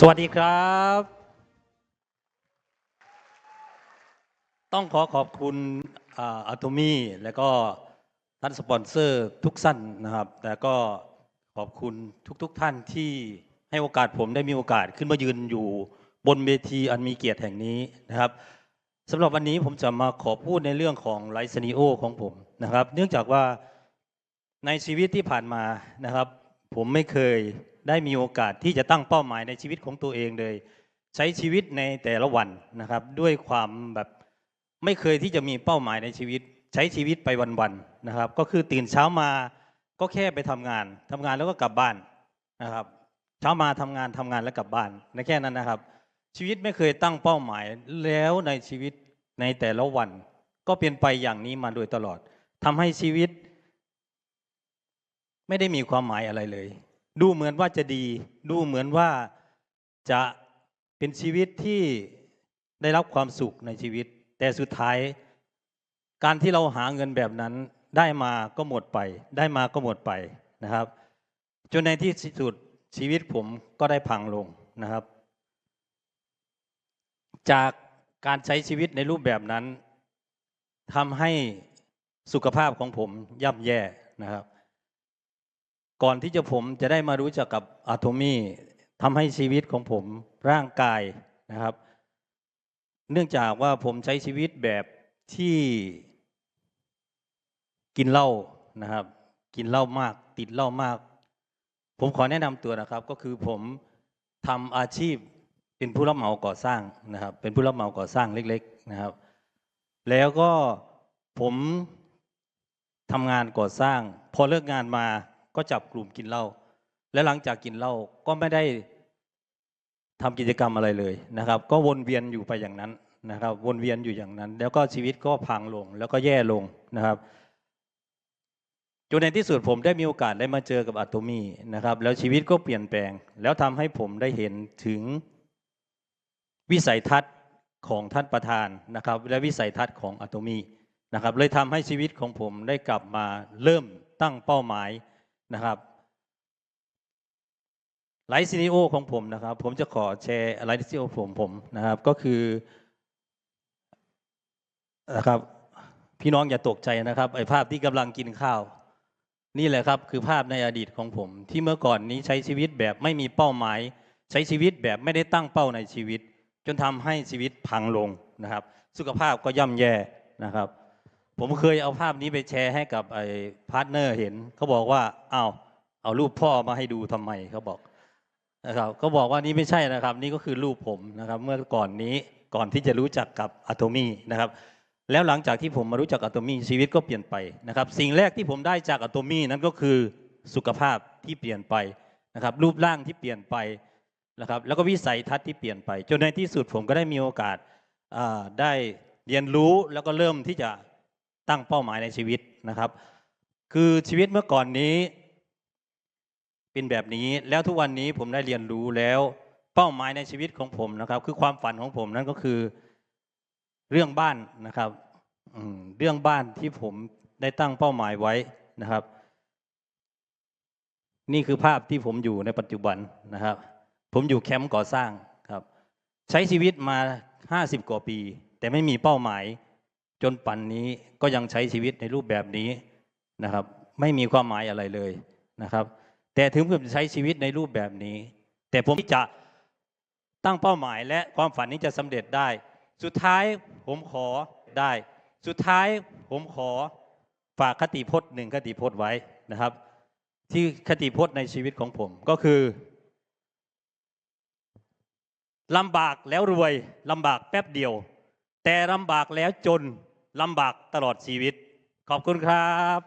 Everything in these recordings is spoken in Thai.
สวัสดีครับ ต้องขอขอบคุณอะตมี่ และก็ท่านสปอนเซอร์ทุกท่านนะครับ แต่ก็ขอบคุณทุกๆทท่านที่ให้โอกาสผมได้มีโอกาสขึ้นมายืนอยู่บนเวทีอันมีเกียรติแห่งนี้นะครับสำหรับวันนี้ผมจะมาขอพูดในเรื่องของไลซ์นิโอของผมนะครับ เนื่องจากว่าในชีวิตที่ผ่านมานะครับ ผมไม่เคยได้มีโอกาสที่จะตั้งเป้าหมายในชีวิตของตัวเองเลย ใช้ชีวิตในแต่ละวันนะครับ ด้วยความแบบไม่เคยที่จะมีเป้าหมายในชีวิต ใช้ชีวิตไปวันๆนะครับ ก็คือตื่นเช้ามาก็แค่ไปทำงานทำงานแล้วก็กลับบ้านนะครับ เช้ามาทำงานทำงานแล้วกลับบ้านในแค่นั้นนะครับ ชีวิตไม่เคยตั้งเป้าหมายแล้วในชีวิตในแต่ละวัน ก็เป็นไปอย่างนี้มาโดยตลอดทำให้ชีวิต ไม่ได้มีความหมายอะไรเลย ดูเหมือนว่าจะดี ดูเหมือนว่าจะเป็นชีวิตที่ได้รับความสุขในชีวิต แต่สุดท้ายการที่เราหาเงินแบบนั้นได้มาก็หมดไป ได้มาก็หมดไปนะครับ จนในที่สุดชีวิตผมก็ได้พังลงนะครับ จากการใช้ชีวิตในรูปแบบนั้นทำให้สุขภาพของผมย่ำแย่นะครับ ก่อนที่จะผมจะได้มารู้จักกับอะโทมี่ทำให้ชีวิตของผมร่างกายนะครับ เนื่องจากว่าผมใช้ชีวิตแบบที่กินเหล้านะครับ กินเหล้ามาก ติดเหล้ามาก ผมขอแนะนำตัวนะครับ ก็คือผมทำอาชีพเป็นผู้รับเหมาก่อสร้างนะครับ เป็นผู้รับเหมาก่อสร้างเล็ก ๆนะครับ แล้วก็ผมทำงานก่อสร้าง พอเลิกงานมา ก็จับกลุ่มกินเหล้าและหลังจากกินเหล้าก็ไม่ได้ทำกิจกรรมอะไรเลยนะครับ ก็วนเวียนอยู่ไปอย่างนั้นนะครับ วนเวียนอยู่อย่างนั้น แล้วก็ชีวิตก็พังลงแล้วก็แย่ลงนะครับจนในที่สุดผมได้มีโอกาสได้มาเจอกับอะโตมีนะครับ แล้วชีวิตก็เปลี่ยนแปลง แล้วทำให้ผมได้เห็นถึงวิสัยทัศน์ของท่านประธานนะครับ และวิสัยทัศน์ของอะโตมีนะครับ เลยทำให้ชีวิตของผมได้กลับมาเริ่มตั้งเป้าหมาย นะครับไลฟ์ซีนีโอของผมนะครับ ผมจะขอแชร์ไลฟ์ซีนีโอผมผมนะครับ ก็คือนะครับ พี่น้องอย่าตกใจนะครับไอ้ภาพที่กำลังกินข้าว นี่แหละครับ คือภาพในอดีตของผม ที่เมื่อก่อนนี้ใช้ชีวิตแบบไม่มีเป้าหมาย ใช้ชีวิตแบบไม่ได้ตั้งเป้าในชีวิต จนทำให้ชีวิตพังลงนะครับ สุขภาพก็ย่ำแย่นะครับ ผมเคยเอาภาพนี้ไปแชร์ให้กับไอ้พาร์ทเนอร์เห็นเขาบอกว่าอ้าวเอารูปพ่อมาให้ดูทำไมเขาบอกนะครับเขาบอกว่านี่ไม่ใช่นะครับ นี่ก็คือรูปผมนะครับ เมื่อก่อนนี้ก่อนที่จะรู้จักกับอะโตมี่นะครับ แล้วหลังจากที่ผมมารู้จักอะโตมี่ชีวิตก็เปลี่ยนไปนะครับ สิ่งแรกที่ผมได้จากอะโตมี่นั้นก็คือสุขภาพที่เปลี่ยนไปนะครับ รูปร่างที่เปลี่ยนไปนะครับ แล้วก็วิสัยทัศน์ที่เปลี่ยนไป จนในที่สุดผมก็ได้มีโอกาสได้เรียนรู้แล้วก็เริ่มที่จะ ตั้งเป้าหมายในชีวิตนะครับ คือชีวิตเมื่อก่อนนี้ เป็นแบบนี้แล้วทุกวันนี้ผมได้เรียนรู้แล้วเป้าหมายในชีวิตของผมนะครับ คือความฝันของผมนั่นก็คือเรื่องบ้านนะครับเรื่องบ้านที่ผมได้ตั้งเป้าหมายไว้นะครับ นี่คือภาพที่ผมอยู่ในปัจจุบันนะครับ ผมอยู่แคมป์ก่อสร้างครับ ใช้ชีวิตมา 50 กว่าปี แต่ไม่มีเป้าหมาย จนปันนี้ก็ยังใช้ชีวิตในรูปแบบนี้นะครับ ไม่มีความหมายอะไรเลยนะครับ แต่ถึงผมจะใช้ชีวิตในรูปแบบนี้ แต่ผมจะตั้งเป้าหมายและความฝันนี้จะสำเร็จได้ สุดท้ายผมขอได้ สุดท้ายผมขอฝากคติพจน์หนึ่งคติพจน์ไว้นะครับ ที่คติพจน์ในชีวิตของผมก็คือลำบากแล้วรวยลำบากแป๊บเดียว แต่ลำบากแล้วจน ลำบากตลอดชีวิต ขอบคุณครับ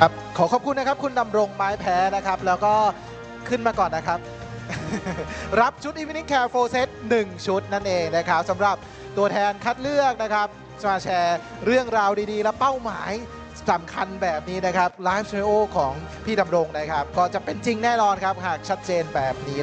ครับขอขอบคุณนะครับ คุณดำรงไม้แพ้นะครับ แล้วก็ขึ้นมาก่อนนะครับ รับชุด Evening Care 4 Set 1 ชุดนั่นเองนะครับสำหรับตัวแทนคัดเลือกนะครับมาแชร์เรื่องราวดีๆ และเป้าหมายสำคัญแบบนี้นะครับไลฟ์สตูดิโอของพี่ดำรงนะครับ ก็จะเป็นจริงแน่นอนครับ หากชัดเจนแบบนี้